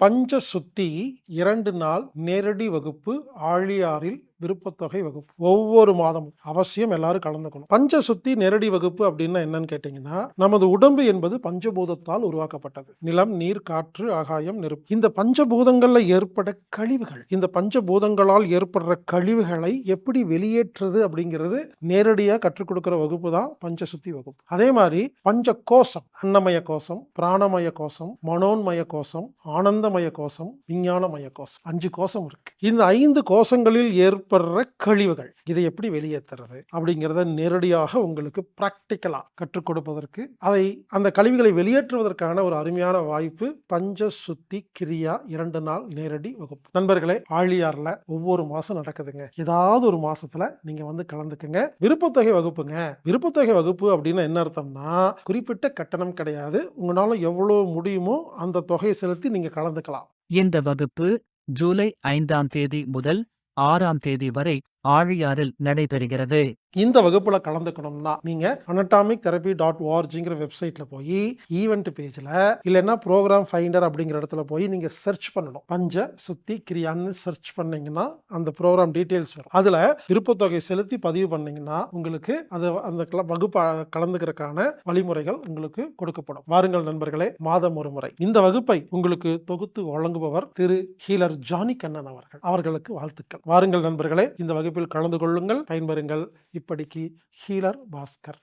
பஞ்ச சுத்தி இரண்டு நாள் நேரடி வகுப்பு ஆழியாரில் விருப்பத்தொகை வகுப்பு. ஒவ்வொரு மாதமும் அவசியம் எல்லாரும் கலந்துக்கணும். பஞ்ச சுத்தி நேரடி வகுப்பு அப்படின்னா என்னன்னு கேட்டீங்கன்னா நமது உடம்பு என்பது பஞ்சபூதத்தால் உருவாக்கப்பட்டது. நிலம் நீர் காற்று ஆகாயம் நெருப்பு. இந்த பஞ்சபூதங்கள்ல ஏற்பட கழிவுகள். இந்த பஞ்சபூதங்களால் ஏற்படுற கழிவுகளை எப்படி வெளியேற்றுறது அப்படிங்கிறது நேரடியாக கற்றுக் கொடுக்கிற வகுப்பு தான் பஞ்ச சுத்தி வகுப்பு. அதே மாதிரி பஞ்ச கோஷம் அன்னமய கோஷம் பிராணமய கோஷம் மனோன்மய கோஷம் ஆனந்தமய கோஷம் விஞ்ஞானமய கோஷம் அஞ்சு கோஷம் இருக்கு. இந்த ஐந்து கோஷங்களில் ஏற்படுற கழிவுகள். இதை எப்படி வெளியேற்றுறது அப்படிங்கிறத நேரடியாக உங்களுக்கு ப்ராக்டிக்கலாக கற்றுக் கொடுப்பதற்கு அதை அந்த கழிவுகளை வெளியேற்றுவதற்கான ஒரு அருமையான வாய்ப்பு பஞ்ச சுத்தி கிரியா இரண்டு நாள் நேரடி வகுப்பு. நண்பர்களே ஆழியார்ல ஒவ்வொரு மாசம் நடக்குதுங்க. ஏதாவது ஒரு மாசத்துல நீங்க வந்து கலந்துக்குங்க. விருப்பத்தொகை வகுப்புங்க. விருப்பத்தொகை வகுப்பு அப்படின்னு என்ன அர்த்தம்னா குறிப்பிட்ட கட்டணம் கிடையாது. உங்களால எவ்வளவு முடியுமோ அந்த தொகையை செலுத்தி நீங்க கலந்துக்கலாம். இந்த வகுப்பு ஜூலை ஐந்தாம் தேதி முதல் ஆறாம் தேதி வரை ஆழியாறில் நடைபெறுகிறது. இந்த வகுப்புல கலந்துக்கணும்னா நீங்க அனட்டாமிக் தெரபி டாட் ஓஆர்ஜிங்கிற வெப்சைட்ல போய் ஈவெண்ட் பேஜ்ல இல்லைன்னா ப்ரோக்ராம் ஃபைண்டர் அப்படிங்கிற இடத்துல போய் நீங்க சர்ச் பண்ணணும். பஞ்ச சுத்தி கிரியான்னு சர்ச் பண்ணீங்கன்னா அந்த ப்ரோக்ராம் டீடைல்ஸ் வரும். அதுல விருப்பத்தொகை செலுத்தி பதிவு பண்ணீங்கன்னா உங்களுக்கு அது அந்த வகுப்பு கலந்துக்கிறதுக்கான வழிமுறைகள் உங்களுக்கு கொடுக்கப்படும். வாருங்கள் நண்பர்களே மாதம் ஒரு முறை. இந்த வகுப்பை உங்களுக்கு தொகுத்து வழங்குபவர் திரு. ஹீலர் ஜானி கண்ணன் அவர்கள். அவர்களுக்கு வாழ்த்துக்கள். வாருங்கள் நண்பர்களே இந்த வகுப்பு வகுப்பில் கலந்து கொள்ளுங்கள். பயன்பெறுங்கள். இப்படிக்கு ஹீலர் பாஸ்கர்.